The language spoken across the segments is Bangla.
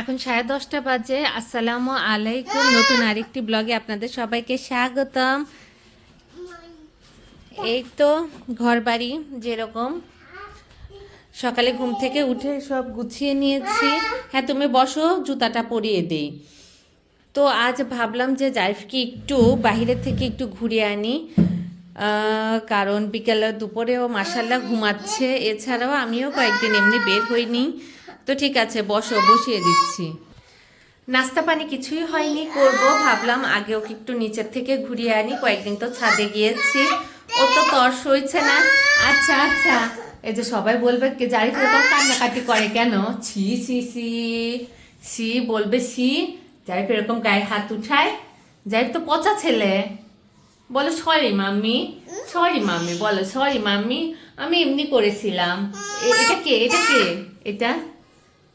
এখন সাড়ে দশটা বাজে। আসসালামু আলাইকুম। নতুন আরেকটি ব্লগে আপনাদের সবাইকে স্বাগতম। এই তো ঘর বাড়ি যেরকম। সকালে ঘুম থেকে উঠে সব গুছিয়ে নিয়েছি। হ্যাঁ তুমি বসো, জুতাটা পরিয়ে দেই। তো আজ ভাবলাম যে জাইফকে একটু বাহিরের থেকে একটু ঘুরিয়ে আনি। কারণ বিকেলে দুপুরেও মাসাল্লাহ ঘুমাচ্ছে। এছাড়াও আমিও কয়েকদিন এমনি বের হইনি। তো ঠিক আছে, বসো, বসিয়ে দিচ্ছি। নাস্তা পানি কিছুই হয়নি, করব, ভাবলাম আগে ওকে একটু নিচের থেকে ঘুরিয়ে আনি, কয়েকদিন তো ছাদে গিয়েছি। ও তো তর্স হয়েছে না। আচ্ছা আচ্ছা। এই যে সবাই বলবে কে জারি এরকম কান্নাকাটি করে কেন? ছি সি সি সি বলবে সি যাই এরকম গায়ে হাত উঠায়। যাই তো পচা ছেলে। বলো, সরি মাম্মি সরি মাম্মি, বলো, সরি মাম্মি, আমি এমনি করেছিলাম। এটা কে? এটা কে? এটা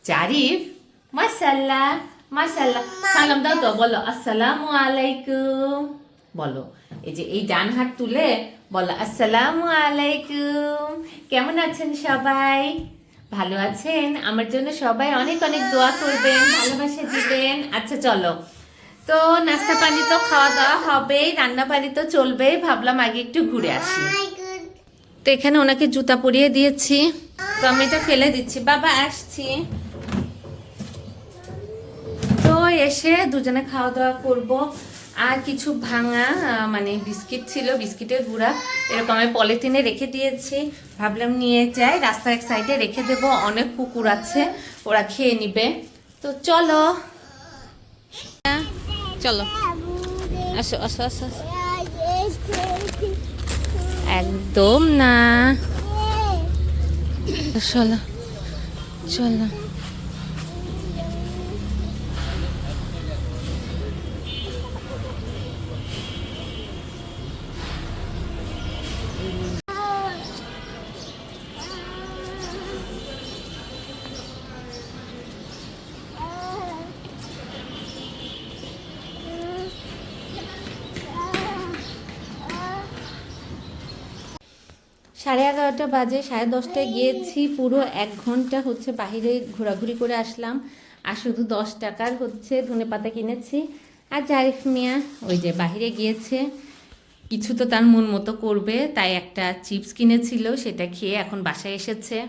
জারিফ মাশাল্লাহ মাশাল্লাহ সালাম দাও তো বলো আসসালামু আলাইকুম বলো এই যে এই ডান হাত তুলে বলো আসসালামু আলাইকুম কেমন আছেন সবাই? ভালো আছেন? আমার জন্য সবাই অনেক অনেক দোয়া করবেন ভালোবাসা দিবেন। আচ্ছা চলো। তো নাস্তা পানি তো খাওয়া দাওয়া হবেই রান্না পানি তো চলবেই। ভাবলাম আগে একটু ঘুরে আসি। তো এখানে ওনাকে জুতা পরিয়ে দিয়েছি। তো আমি এটা ফেলে দিচ্ছি। বাবা আসছি। এসে দুজনে খাওয়া দাওয়া করব। আর কিছু ভাঙা মানে বিস্কিট ছিল, বিস্কিটের গুঁড়া, এরকম আমি পলিথিনে রেখে দিয়েছি। ভাবলাম নিয়ে যাই, রাস্তার এক সাইডে রেখে দেব। অনেক কুকুর আছে, ওরা খেয়ে নিবে। তো চলো। চলো। আসো আসো আসো। একদম না। চলো চলো। সাড়ে এগারোটা বাজে, সাড়ে দশটায় গিয়েছি, পুরো এক ঘণ্টা হচ্ছে বাইরে ঘোরাঘুরি করে আসলাম। আর শুধু দশ টাকার হচ্ছে ধনে পাতা কিনেছি। আর জারিফ মিয়া ওই যে বাইরে গিয়েছে। কিছু তো তার মন মতো করবে, তাই একটা চিপস কিনেছিল, সেটা খেয়ে এখন বাসায় এসেছে।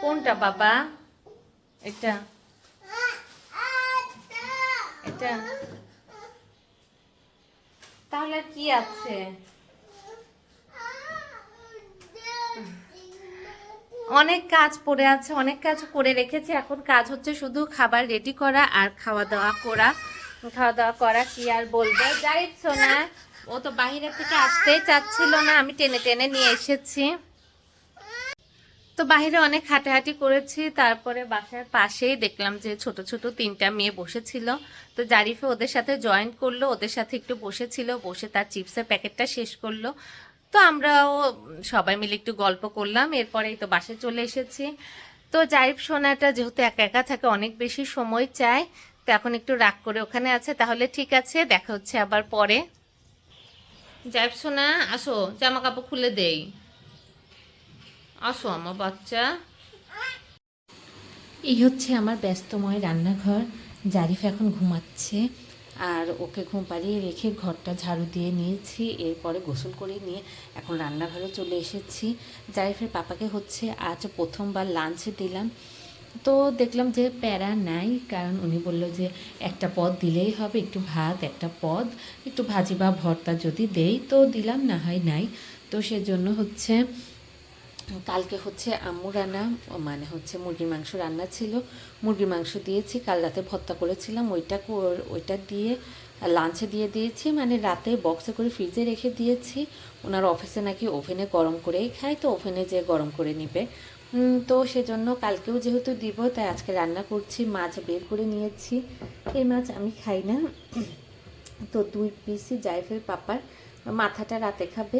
কোনটা বাবা? এটা। এটা। তাহলে কি আছে? অনেক কাজ পড়ে আছে, অনেক কাজ করে রেখেছি। এখন কাজ হচ্ছে শুধু খাবার রেডি করা আর খাওয়া দাওয়া করা। খাওয়া দাওয়া করা কি আর বলব? যাই না ও তো বাইরে থেকে আসতেই চাচ্ছিল না, আমি টেনে টেনে নিয়ে এসেছি। তো বাহিরে অনেক হাঁটাহাঁটি করেছি, তারপরে বাসার পাশেই দেখলাম যে ছোট ছোট তিনটা মেয়ে বসেছিল। তো জারিফে ওদের সাথে জয়েন করল, ওদের সাথে একটু বসেছিল, বসে তার চিপসের প্যাকেটটা শেষ করল। তো আমরাও সবাই মিলে একটু গল্প করলাম, এরপরেই তো বাসে চলে এসেছি। তো জারিফ সোনাটা যেহেতু একা একা থাকে, অনেক বেশি সময় চায়, তো এখন একটু রাগ করে ওখানে আছে। তাহলে ঠিক আছে, দেখা হচ্ছে আবার পরে। জারিফ সোনা, আসো জামা কাপড় খুলে দেই। আসো আমার বাচ্চা। এই হচ্ছে আমার ব্যস্তময় রান্নাঘর। জারিফ এখন ঘুমাচ্ছে। আর ওকে ঘুম পাড়িয়ে রেখে ঘরটা ঝাড়ু দিয়ে নিয়েছি, এরপরে গোসল করে নিয়ে এখন রান্নাঘরে চলে এসেছি। জারিফের পাপাকে হচ্ছে আজ প্রথমবার লাঞ্চে দিলাম। তো দেখলাম যে প্যারা নাই, কারণ উনি বলল যে একটা পদ দিলেই হবে, একটু ভাত, একটা পদ, একটু ভাজি বা ভর্তা যদি দেই তো দিলাম, না হয় নাই। তো সেজন্য হচ্ছে কালকে হচ্ছে আম্মু রান্না মানে হচ্ছে মুরগির মাংস রান্না ছিল। মুরগির মাংস দিয়েছি, কাল রাতে ভর্তা করেছিলাম। ওইটা ওইটা দিয়ে লাঞ্চে দিয়ে দিয়েছি মানে রাতে বক্সে করে ফ্রিজে রেখে দিয়েছি। ওনার অফিসে নাকি ওভেনে গরম করেই খায়, তো ওভেনে যে গরম করে নিবে। তো সেজন্য কালকেও যেহেতু দিব, তাই আজকে রান্না করছি, মাছ বের করে নিয়েছি। এই মাছ আমি খাই না। তো দুই পিসই জাইফের পাপার, মাথাটা রাতে খাবে।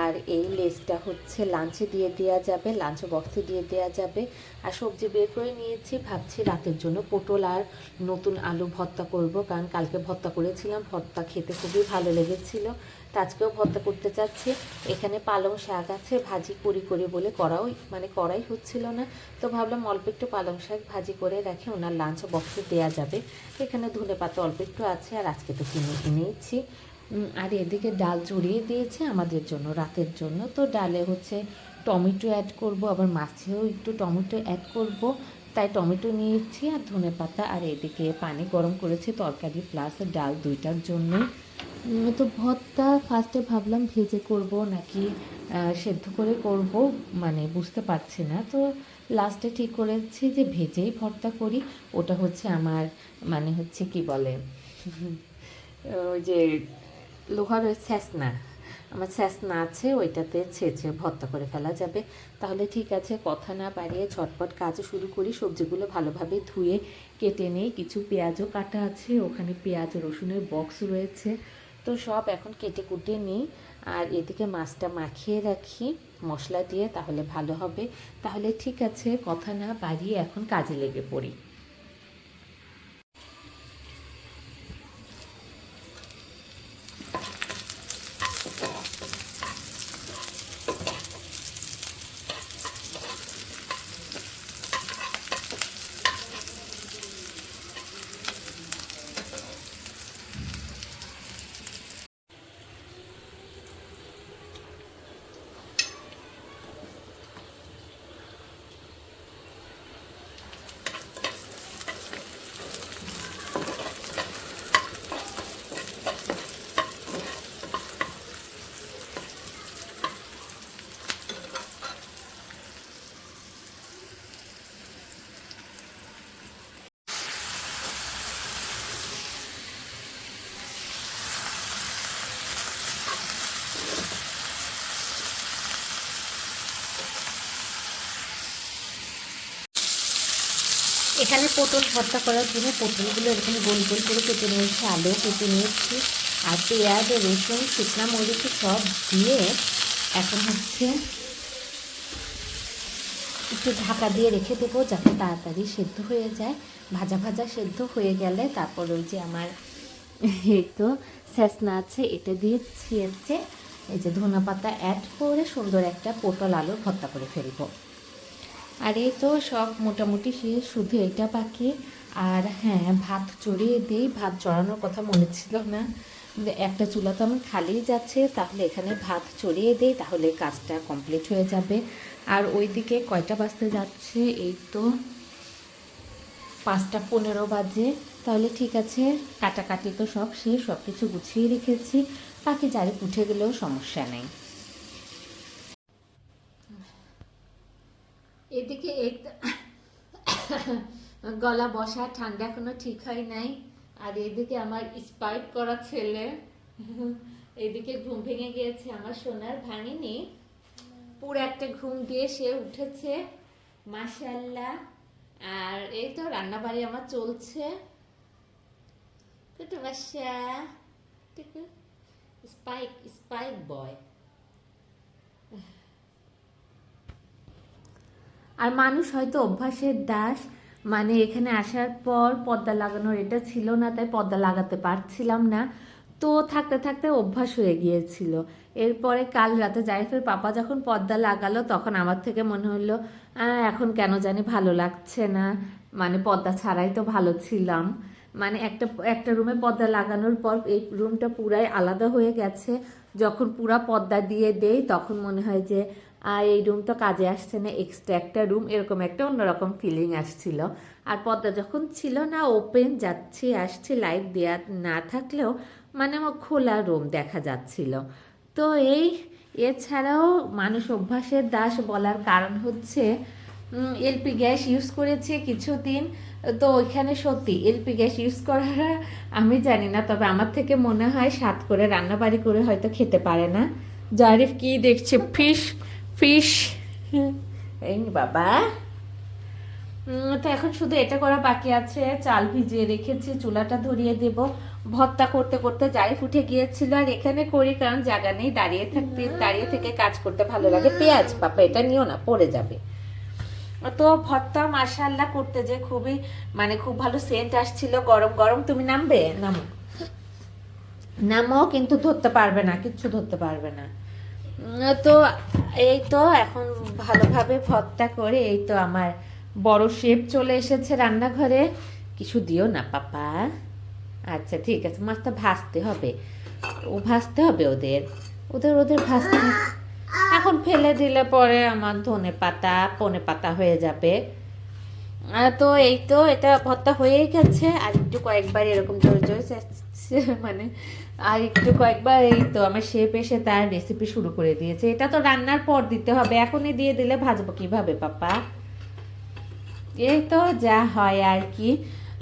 আর এই লেসটা হচ্ছে লাঞ্চে দিয়ে দেওয়া যাবে লাঞ্চ বক্সে দিয়ে দেওয়া যাবে। আর সবজি বের করে নিয়েছি ভাবছি রাতের জন্য পটল আর নতুন আলু ভর্তা করব কারণ কালকে ভর্তা করেছিলাম ভর্তা খেতে খুবই ভালো লেগেছিল। তো আজকেও ভর্তা করতে চাচ্ছি। এখানে পালং শাক আছে ভাজি করি করি বলে করাও মানে করাই হচ্ছিল না। তো ভাবলাম অল্প একটু পালং শাক ভাজি করে রাখি ওনার লাঞ্চ বক্সে দেওয়া যাবে। এখানে ধনে পাতা অল্প একটু আছে আর আজকে তো কিনে কিনেইছি উম, আর এদিকে ডাল জড়িয়ে দিয়েছে আমাদের জন্য, রাতের জন্য। তো ডালে হচ্ছে টমেটো অ্যাড করব, আবার মাছেও একটু টমেটো অ্যাড করব। তাই টমেটো নিয়েছি আর ধনে পাতা, আর এদিকে পানি গরম করেছি তরকারি প্লাস ডাল দুইটার জন্য তো ভর্তা ফার্স্টে ভাবলাম ভেজে করব নাকি সেদ্ধ করে করব মানে বুঝতে পারছি না। তো লাস্টে ঠিক করেছি যে ভেজেই ভর্তা করি। ওটা হচ্ছে আমার মানে হচ্ছে কি বলে? ওই যে লোহার ওই স্যাসনা আমার স্যাসনা আছে, ওইটাতে ছেঁচে ভর্তা করে ফেলা যাবে। তাহলে ঠিক আছে, কথা না বাড়িয়ে ঝটপট কাজ শুরু করি। সবজিগুলো ভালোভাবে ধুয়ে কেটে নিই। কিছু পেঁয়াজও কাটা আছে, ওখানে পেঁয়াজ, রসুনের বক্স রয়েছে। তো সব এখন কেটে কুটে নিই। আর এদিকে মাছটা মাখিয়ে রাখি, মশলা দিয়ে, তাহলে ভালো হবে। তাহলে ঠিক আছে, কথা না বাড়িয়ে এখন কাজে লেগে পড়ি। এখানে পটল ভর্তা করার জন্য পটলগুলো এরকম গোল গোল করে কেটে নিয়েছি, আলু কেটে নিয়েছি, আর পেঁয়াজ, রসুন, শুকনা মরিচ সব দিয়ে এখন হচ্ছে একটু ঢাকা দিয়ে রেখে দেবো যাতে তাড়াতাড়ি সেদ্ধ হয়ে যায়। ভাজা ভাজা সেদ্ধ হয়ে গেলে তারপর ওই যে আমার এই তো স্যাসনা আছে, এটা দিয়ে ছিঁড়ছে এই যে ধনে পাতা অ্যাড করে সুন্দর একটা পটল আলু ভর্তা করে ফেলব। আর এই তো সব মোটামুটি শেষ, শুধু এটা বাকি। আর হ্যাঁ ভাত চড়িয়ে দিই, ভাত চড়ানোর কথা মনে ছিল না। একটা চুলা তো আমার খালিই যাচ্ছে, তাহলে এখানে ভাত চড়িয়ে দিই, তাহলে কাজটা কমপ্লিট হয়ে যাবে। আর ওইদিকে কয়টা বাজতে যাচ্ছে? এই তো পাঁচটা পনেরো বাজে। তাহলে ঠিক আছে, কাটাকাটি তো সব শেষ সব কিছু গুছিয়ে রেখেছি। বাকি জারি উঠে গেলেও সমস্যা নেই। এদিকে গলা বসা ঠান্ডা এখনও ঠিক হয় নাই। আর এদিকে আমার স্পাইক করা ছেলে, এদিকে ঘুম ভেঙে গিয়েছে, আমার সোনার ভাঙিনি। পুরো একটা ঘুম দিয়ে সে উঠেছে মাশাল্লাহ আর এই তো রান্না বাড়ি আমার চলছে। কুটু বাসা টুকু স্পাইক স্পাইক বয় আর মানুষ হয়তো অভ্যাসের দাস মানে এখানে আসার পর পর্দা লাগানোর এটা ছিল না, তাই পর্দা লাগাতে পারছিলাম না। তো থাকতে থাকতে অভ্যাস হয়ে গিয়েছিল। এরপরে কাল রাতে জারিফের পাপা যখন পর্দা লাগালো, তখন আমার থেকে মনে হলো এখন কেন জানি ভালো লাগছে না। মানে পর্দা ছাড়াই তো ভালো ছিলাম। মানে একটা একটা রুমে পর্দা লাগানোর পর এই রুমটা পুরাই আলাদা হয়ে গেছে। যখন পুরা পর্দা দিয়ে দেই, তখন মনে হয় যে আর এই রুম তো কাজে আসছে না এক্সট্রা একটা রুম এরকম একটা অন্যরকম ফিলিং আসছিল। আর পর্দা যখন ছিল না ওপেন যাচ্ছি, আসছি লাইট দেওয়া না থাকলেও মানে আমার খোলা রুম দেখা যাচ্ছিল। তো এই এছাড়াও মানুষ অভ্যাসের দাস বলার কারণ হচ্ছে এলপি গ্যাস ইউজ করেছে কিছুদিন। তো ওইখানে সত্যি এলপি গ্যাস ইউজ করার, আমি জানি না, তবে আমার থেকে মনে হয় স্বাদ করে রান্নাবাড়ি করে হয়তো খেতে পারে না। জারিফ কি দেখছে? ফিশ ফিশ এই বাবা। তো এখন শুধু এটা করা বাকি আছে। চাল ভিজিয়ে রেখেছি চুলাটা ধরিয়ে দেব। ভর্তা করতে করতে যাই ফুটে গিয়েছিল। আর এখানে করি কারণ জায়গা নেই দাঁড়িয়ে থাকতে দাঁড়িয়ে থেকে কাজ করতে ভালো লাগে। পেঁয়াজ পাপা এটা নিও না পড়ে যাবে। তো ভর্তা মাশাল্লাহ করতে যে খুবই মানে খুব ভালো সেন্ট আসছিল। গরম গরম। তুমি নামবে? নামো। নামো কিন্তু ধরতে পারবে না কিচ্ছু ধরতে পারবে না। তো এই তো এখন ভালোভাবে ভর্তা করে এই তো আমার বড় শেপ চলে এসেছে রান্নাঘরে। কিছু দিও না, পাপা। আচ্ছা ঠিক আছে, মাছটা ভাজতে হবে। ও ভাজতে হবে ওদের। ওদের ওদের হবে। এখন ফেলে দিলে পরে আমার ধনে পাতা, পনে পাতা হয়ে যাবে। তো এই তো, এটা ভর্তা হয়েই গেছে। আর একটু কয়েকবার এরকম জোরে জোরে মানে আর একটু কয়েকবার এই তো আমার শেফ এসে তার রেসিপি শুরু করে দিয়েছে। এটা তো রান্নার পর দিতে হবে, এখনই দিয়ে দিলে ভাজবো কীভাবে, পাপা? এই তো যা হয় আর কি।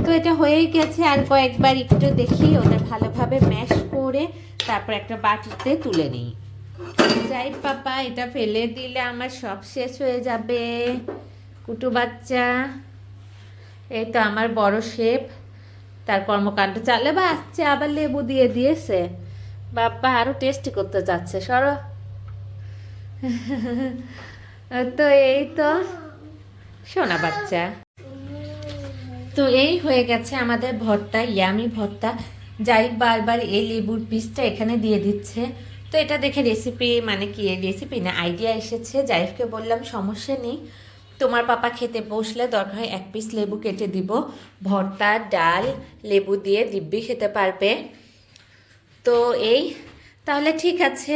তো এটা হয়েই গেছে, আর কয়েকবার একটু দেখি, ওটা ভালোভাবে ম্যাশ করে তারপর একটা বাটিতে তুলে নিই। যাই পাপা, এটা ফেলে দিলে আমার সব শেষ হয়ে যাবে। কুটু বাচ্চা, এই তো আমার বড় শেপ তার কর্মকাণ্ড চালে বা আসছে, আবার লেবু দিয়ে দিয়েছে। বাপ্পা আরও টেস্টি করতে যাচ্ছে সরো। তো এই তো শোনা বাচ্চা। তো এই হয়ে গেছে আমাদের ভর্তা, ইয়ামি ভর্তা। যাই বারবার এই লেবুর পিসটা এখানে দিয়ে দিচ্ছে। তো এটা দেখে রেসিপি মানে কি? রেসিপি না আইডিয়া এসেছে। জাইফকে বললাম, সমস্যা নেই। তোমার পাপা খেতে বসলে দরকার হয় এক পিস লেবু কেটে দিব। ভর্তা, ডাল, লেবু দিয়ে দিব্যি খেতে পারবে। তো এই, তাহলে ঠিক আছে।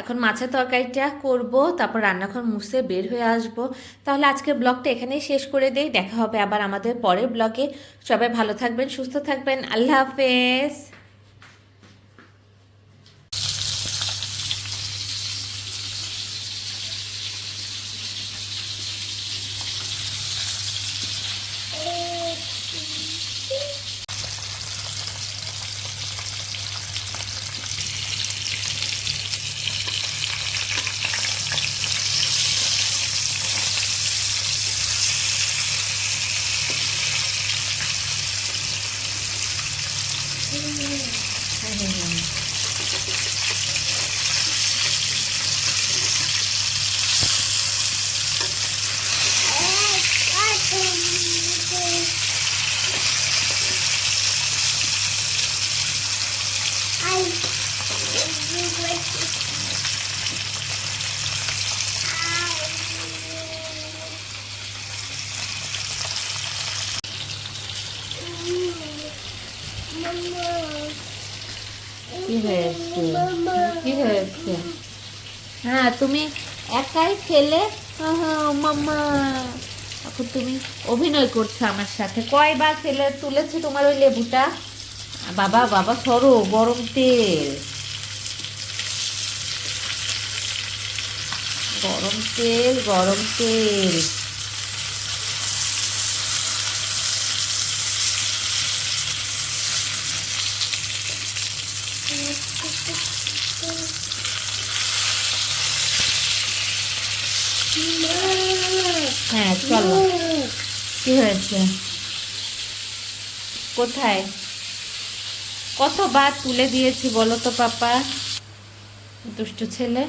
এখন মাছের তরকারিটা করব, তারপর রান্নাঘর মুছে বের হয়ে আসব। তাহলে আজকের ব্লগটা এখানেই শেষ করে দেই। দেখা হবে আবার আমাদের পরের ব্লগে। সবাই ভালো থাকবেন, সুস্থ থাকবেন। আল্লাহ হাফেজ। হ্যাঁ তুমি একাই খেলে? মাম্মা। এখন তুমি অভিনয় করছ আমার সাথে। কয়বার ফেলে তুলেছি তোমার ওই লেবুটা? বাবা বাবা, সরো, গরম তেল। গরম তেল গরম তেল। হ্যাঁ চলো। কি হয়েছে? কোথায়? কতবার তুলে দিয়েছি বলো তো, পাপা? দুষ্টু ছেলে।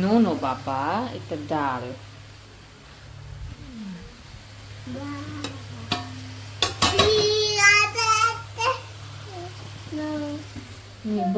নো নো বাবা এটা ডাল নিব